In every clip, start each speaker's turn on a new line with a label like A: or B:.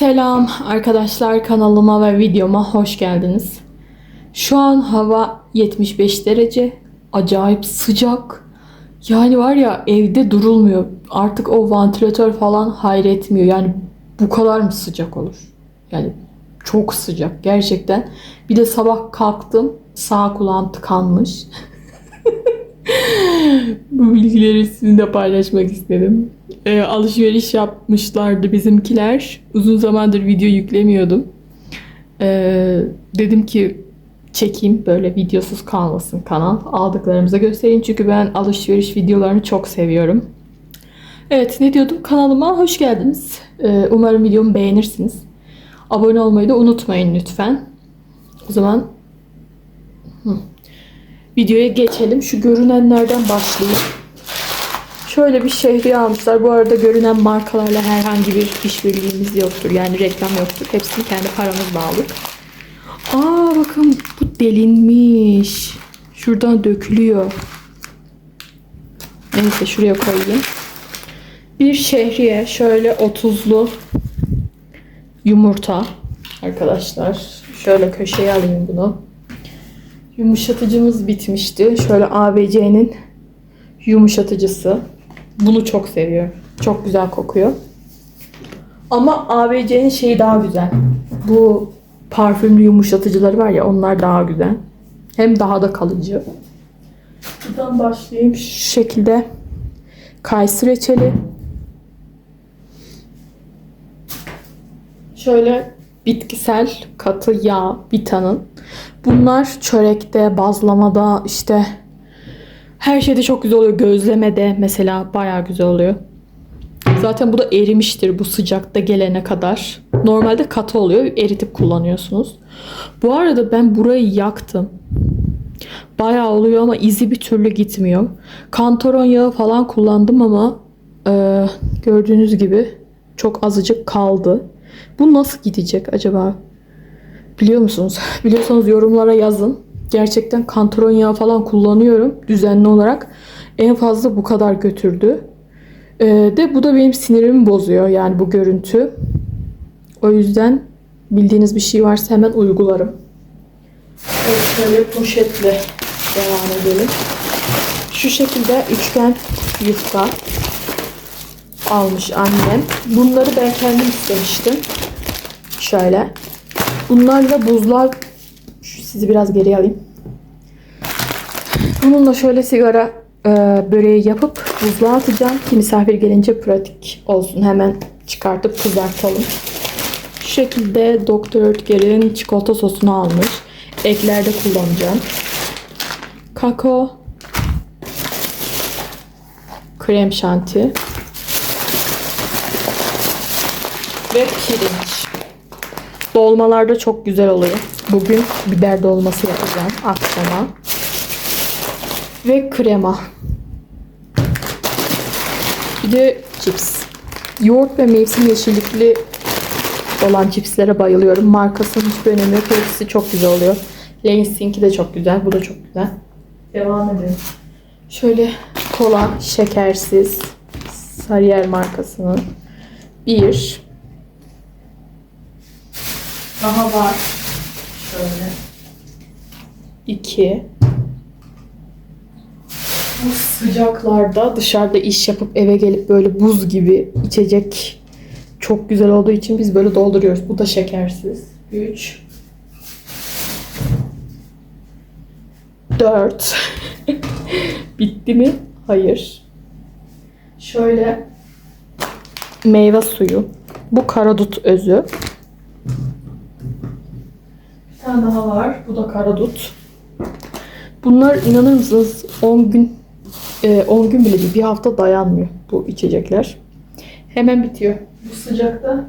A: Selam arkadaşlar kanalıma ve videoma hoş geldiniz. Şu an hava 75 derece. Acayip sıcak. Yani var ya evde durulmuyor. Artık o vantilatör falan hayretmiyor. Yani bu kadar mı sıcak olur? Yani çok sıcak gerçekten. Bir de sabah kalktım sağ kulağım tıkanmış. Bu bilgileri sizinle paylaşmak istedim. Ee, alışveriş yapmışlardı bizimkiler. Uzun zamandır video yüklemiyordum. Ee, dedim ki çekeyim böyle videosuz kalmasın kanal. Aldıklarımızı göstereyim çünkü ben alışveriş videolarını çok seviyorum. Evet ne diyordum kanalıma hoş geldiniz. Ee, umarım videomu beğenirsiniz. Abone olmayı da unutmayın lütfen. O zaman. Videoya geçelim. Şu görünenlerden başlayayım. Şöyle bir şehriye almışlar. Bu arada görünen markalarla herhangi bir işbirliğimiz yoktur. Yani reklam yoktur. Hepsini kendi paramızla aldık. Aa bakın bu delinmiş. Şuradan dökülüyor. Neyse şuraya koyayım. Bir şehriye şöyle 30'lu yumurta arkadaşlar. Şöyle köşeye alayım bunu. Yumuşatıcımız bitmişti. Şöyle ABC'nin yumuşatıcısı. Bunu çok seviyorum. Çok güzel kokuyor. Ama ABC'nin şeyi daha güzel. Bu parfümlü yumuşatıcıları var ya onlar daha güzel. Hem daha da kalıcı. Buradan başlayayım. Şu şekilde kayısı reçeli. Şöyle bitkisel katı yağ Vita'nın. Bunlar çörekte, bazlamada işte her şeyde çok güzel oluyor. Gözlemede mesela bayağı güzel oluyor. Zaten bu da erimiştir bu sıcakta gelene kadar. Normalde katı oluyor. Eritip kullanıyorsunuz. Bu arada ben burayı yaktım. Bayağı oluyor ama izi bir türlü gitmiyor. Kantaron yağı falan kullandım ama e, gördüğünüz gibi çok azıcık kaldı. Bu nasıl gidecek acaba? Biliyor musunuz? Biliyorsanız yorumlara yazın. Gerçekten kantaron yağı falan kullanıyorum düzenli olarak. En fazla bu kadar götürdü. Ee, de bu da benim sinirimi bozuyor yani bu görüntü. O yüzden bildiğiniz bir şey varsa hemen uygularım. Evet, şöyle poşetle devam edelim. Şu şekilde üçgen yufka almış annem. Bunları ben kendim istemiştim. Şöyle. Bunlarla buzlar sizi biraz geriye alayım. Bununla şöyle sigara e, böreği yapıp buzluğa atacağım ki misafir gelince pratik olsun. Hemen çıkartıp kızartalım. Şu şekilde Dr. Oetker'in çikolata sosunu almış. Eklerde kullanacağım. Kakao. Krem şanti. Ve pirinç. Dolmalarda çok güzel oluyor. Bugün biber dolması yapacağım akşama. Ve krema. Bir de cips. Yoğurt ve mevsim yeşillikli olan cipslere bayılıyorum. Markasının hiçbir önemi yok. Hepsi çok güzel oluyor. Lay's'inki de çok güzel. Bu da çok güzel. Devam edelim. Şöyle kola şekersiz. Sarıyer markasının. Bir. Daha var. Şöyle. İki. Bu sıcaklarda dışarıda iş yapıp eve gelip böyle buz gibi içecek çok güzel olduğu için biz böyle dolduruyoruz. Bu da şekersiz. 3 4 Bitti mi? Hayır. Şöyle meyve suyu. Bu karadut özü. Bir tane daha var. Bu da karadut. Bunlar inanır mısınız 10 gün e, 10 gün bile değil bir hafta dayanmıyor bu içecekler. Hemen bitiyor. Bu sıcakta.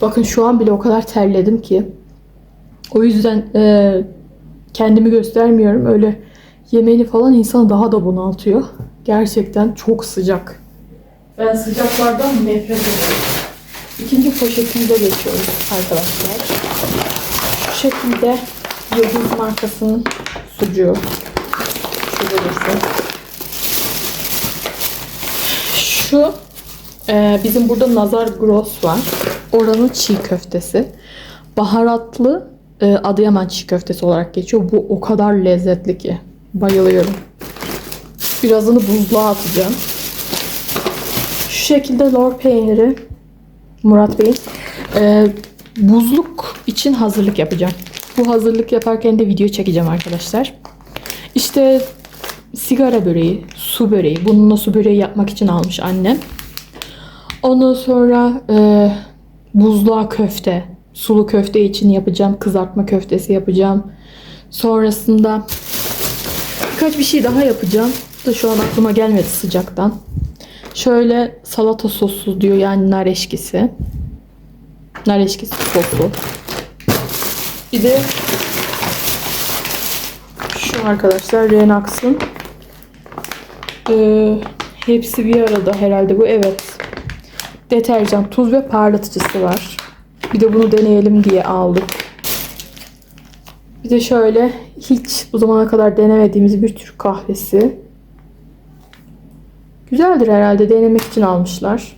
A: Bakın şu an bile o kadar terledim ki. O yüzden e, kendimi göstermiyorum. Öyle yemeğini falan insanı daha da bunaltıyor. Gerçekten çok sıcak. Ben sıcaklardan nefret ediyorum. İkinci poşetimize geçiyoruz arkadaşlar. Şekilde Yıldız markasının sucuğu. Şurada dursun. Şu e, bizim burada Nazar Gross var. oranın çiğ köftesi. Baharatlı e, Adıyaman çiğ köftesi olarak geçiyor. Bu o kadar lezzetli ki. Bayılıyorum. Birazını buzluğa atacağım. Şu şekilde lor peyniri Murat Bey'in e, buzluk için hazırlık yapacağım. Bu hazırlık yaparken de video çekeceğim arkadaşlar. İşte sigara böreği, su böreği. Bununla su böreği yapmak için almış annem. Ondan sonra e, buzluğa köfte, sulu köfte için yapacağım. Kızartma köftesi yapacağım. Sonrasında birkaç bir şey daha yapacağım. Da şu an aklıma gelmedi sıcaktan. Şöyle salata sosu diyor yani nar eşkisi. Nar eşkisi sosu. Bir de şu arkadaşlar Renax'ın ee, hepsi bir arada herhalde bu evet. Deterjan, tuz ve parlatıcısı var. Bir de bunu deneyelim diye aldık. Bir de şöyle hiç bu zamana kadar denemediğimiz bir Türk kahvesi. Güzeldir herhalde denemek için almışlar.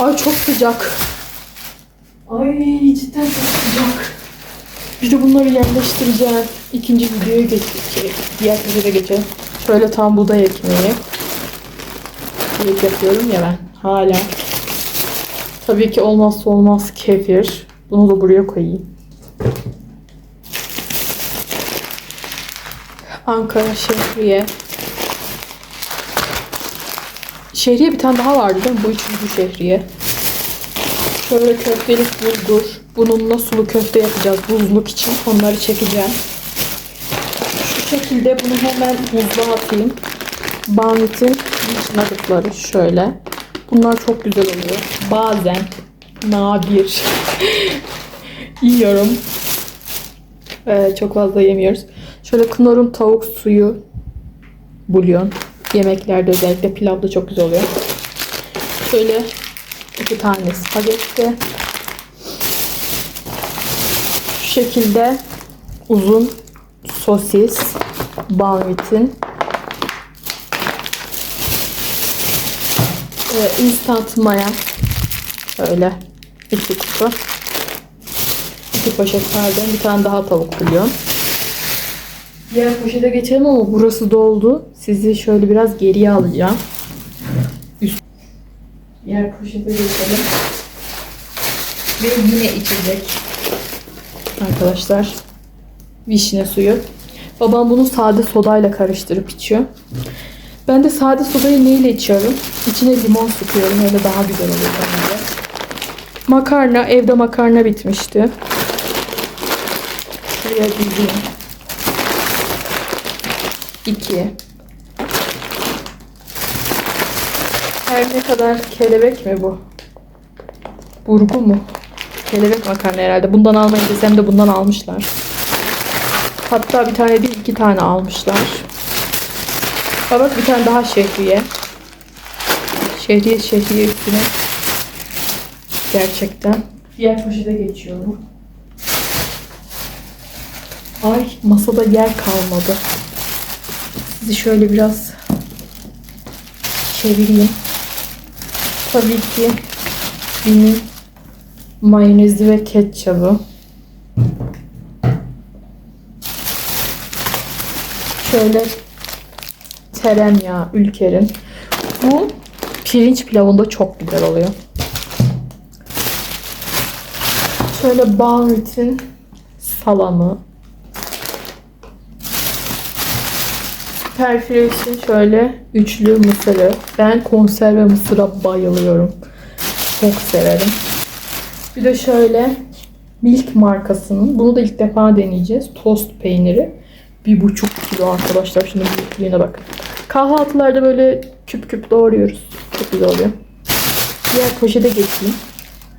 A: Ay çok sıcak. Ay cidden çok sıcak. Bir de bunları yerleştireceğim. İkinci videoya geçecek. Diğer videoya geçelim. Şöyle tam buğday ekmeği. Kek yapıyorum ya ben. Hala. Tabii ki olmazsa olmaz kefir. Bunu da buraya koyayım. Ankara şehriye. Şehriye bir tane daha vardı değil mi? Bu üçüncü şehriye. Şöyle köftelik bulgur. Bununla sulu köfte yapacağız buzluk için. Onları çekeceğim. Şu şekilde bunu hemen buzluğa atayım. Banvit'in nadıkları şöyle. Bunlar çok güzel oluyor. Bazen nadir yiyorum. Ee, çok fazla yemiyoruz. Şöyle Knorr'un tavuk suyu bulyon. Yemeklerde özellikle pilavda çok güzel oluyor. Şöyle iki tane spagetti. Şu şekilde uzun sosis, banvitin, e, instant maya, şöyle iki kutu, iki poşet pardon, bir tane daha tavuk bulyon. Diğer poşete geçelim ama burası doldu. Sizi şöyle biraz geriye alacağım. Diğer poşete geçelim. Ve yine içecek. Arkadaşlar. Vişne suyu. Babam bunu sade sodayla karıştırıp içiyor. Ben de sade sodayı neyle içiyorum? İçine limon sıkıyorum. Öyle daha güzel oluyor bence. Makarna. Evde makarna bitmişti. Şuraya dizeyim. 2 Her ne kadar kelebek mi bu? Burgu mu? Kelebek makarna herhalde. Bundan almayın desem de bundan almışlar. Hatta bir tane değil iki tane almışlar. Bak bir tane daha şehriye. Şehriye şehriye üstüne. Gerçekten. Diğer poşete geçiyorum. Ay masada yer kalmadı. Sizi şöyle biraz çevireyim. Tabii ki benim mayonezi ve ketçabı. Şöyle tereyağı ülkerin. Bu pirinç pilavında çok güzel oluyor. Şöyle Banrit'in salamı. Perfile için şöyle üçlü mısırı. Ben konserve mısıra bayılıyorum. Çok severim. Bir de şöyle Milk markasının. Bunu da ilk defa deneyeceğiz. Tost peyniri. Bir buçuk kilo arkadaşlar. Şimdi büyüklüğüne bakın. Kahvaltılarda böyle küp küp doğruyoruz. Çok güzel oluyor. Diğer poşete geçeyim.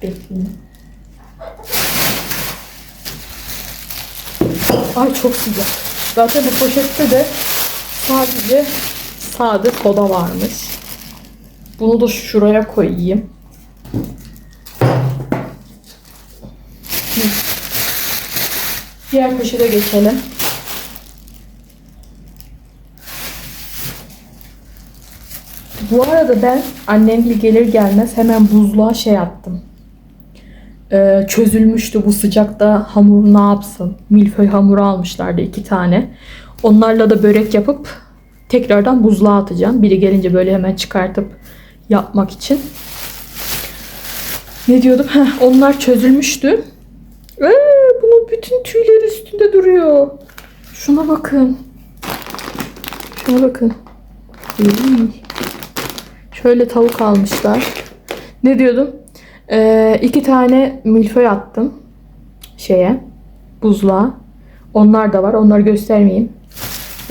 A: Bekleyin. Ay çok sıcak. Zaten bu poşette de sadece sade soda varmış. Bunu da şuraya koyayım. Diğer poşete geçelim. Bu arada ben annem gelir gelmez hemen buzluğa şey attım. e, çözülmüştü bu sıcakta hamur ne yapsın? Milföy hamuru almışlardı iki tane. Onlarla da börek yapıp tekrardan buzluğa atacağım. Biri gelince böyle hemen çıkartıp yapmak için. Ne diyordum? Heh, onlar çözülmüştü. Ee, bunun bütün tüyleri üstünde duruyor. Şuna bakın. Şuna bakın. Şöyle tavuk almışlar. Ne diyordum? Ee, iki tane milföy attım. Şeye. Buzluğa. Onlar da var. Onları göstermeyeyim.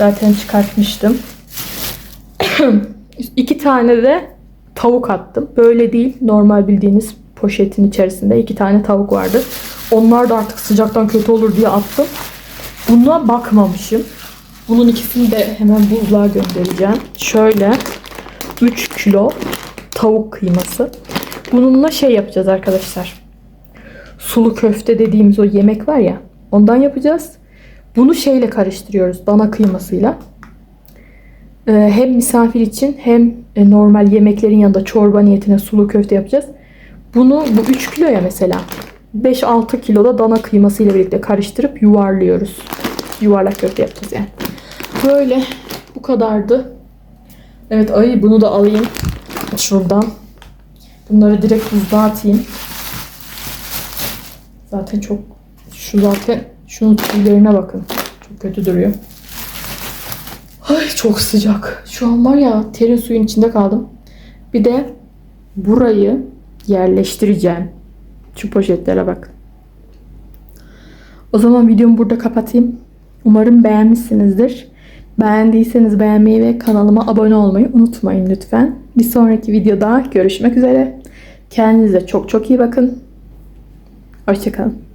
A: Zaten çıkartmıştım. iki tane de tavuk attım. Böyle değil. Normal bildiğiniz poşetin içerisinde iki tane tavuk vardı. Onlar da artık sıcaktan kötü olur diye attım. Buna bakmamışım. Bunun ikisini de hemen buzluğa göndereceğim. Şöyle 3 kilo tavuk kıyması. Bununla şey yapacağız arkadaşlar. Sulu köfte dediğimiz o yemek var ya. Ondan yapacağız. Bunu şeyle karıştırıyoruz. Dana kıymasıyla. Ee, hem misafir için hem e, normal yemeklerin yanında çorba niyetine sulu köfte yapacağız. Bunu bu 3 kilo ya mesela. 5-6 kiloda dana kıyması ile birlikte karıştırıp yuvarlıyoruz. Yuvarlak köfte yapacağız yani. Böyle bu kadardı. Evet ay bunu da alayım şuradan. Bunları direkt buzluğa atayım. Zaten çok şu zaten şunun tüylerine bakın. Çok kötü duruyor. Ay çok sıcak. Şu an var ya terin suyun içinde kaldım. Bir de burayı yerleştireceğim. Şu poşetlere bak. O zaman videomu burada kapatayım. Umarım beğenmişsinizdir. Beğendiyseniz beğenmeyi ve kanalıma abone olmayı unutmayın lütfen. Bir sonraki videoda görüşmek üzere. Kendinize çok çok iyi bakın. Hoşçakalın.